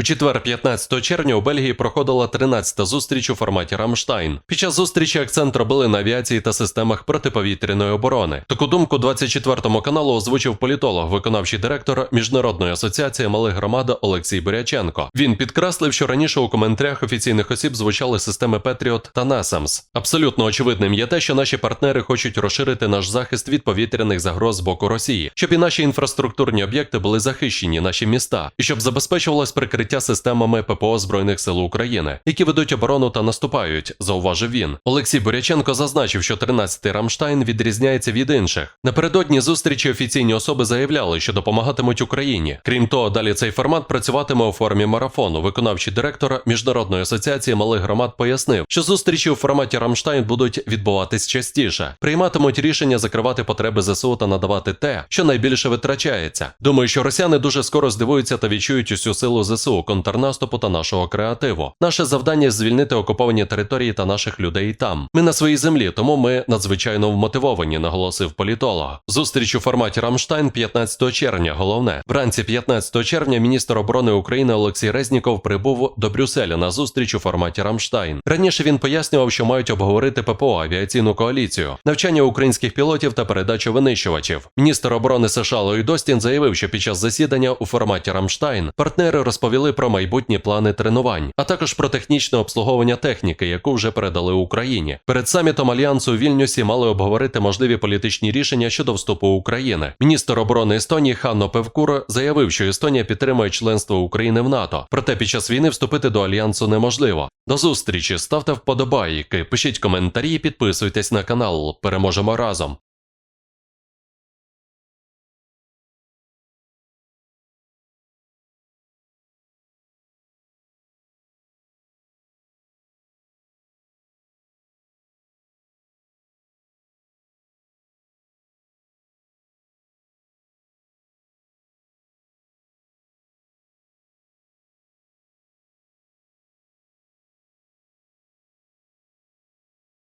У четвер, 15 червня, у Бельгії проходила 13-та зустріч у форматі Рамштайн. Під час зустрічі акцент робили на авіації та системах протиповітряної оборони. Таку думку 24-му каналу озвучив політолог, виконавчий директор Міжнародної асоціації малих громад Олексій Буряченко. Він підкреслив, що раніше у коментарях офіційних осіб звучали системи Петріот та NASAMS. Абсолютно очевидним є те, що наші партнери хочуть розширити наш захист від повітряних загроз з боку Росії, щоб і наші інфраструктурні об'єкти були захищені, наші міста, і щоб забезпечувалось прикриття системами ППО Збройних сил України, які ведуть оборону та наступають, зауважив він. Олексій Буряченко зазначив, що 13-й Рамштайн відрізняється від інших. Напередодні зустрічі офіційні особи заявляли, що допомагатимуть Україні. Крім того, далі цей формат працюватиме у формі марафону. Виконавчий директор Міжнародної асоціації малих громад пояснив, що зустрічі у форматі Рамштайн будуть відбуватись частіше, прийматимуть рішення закривати потреби ЗСУ та надавати те, що найбільше витрачається. Думаю, що росіяни дуже скоро здивуються та відчують усю силу ЗСУ, контрнаступу та нашого креативу. Наше завдання звільнити окуповані території та наших людей там. Ми на своїй землі, тому ми надзвичайно вмотивовані, наголосив політолог. Зустріч у форматі Рамштайн 15 червня. Головне, вранці 15 червня міністр оборони України Олексій Резніков прибув до Брюсселя на зустріч у форматі Рамштайн. Раніше він пояснював, що мають обговорити ППО авіаційну коаліцію, навчання українських пілотів та передачу винищувачів. Міністр оборони США Ллойд Остін заявив, що під час засідання у форматі Рамштайн партнери розповіли про майбутні плани тренувань, а також про технічне обслуговування техніки, яку вже передали Україні. Перед самітом альянсу у Вільнюсі мали обговорити можливі політичні рішення щодо вступу України. Міністр оборони Естонії Ханно Певкур заявив, що Естонія підтримує членство України в НАТО. Проте під час війни вступити до альянсу неможливо. До зустрічі ставте вподобайки, пишіть коментарі, підписуйтесь на канал. Переможемо разом.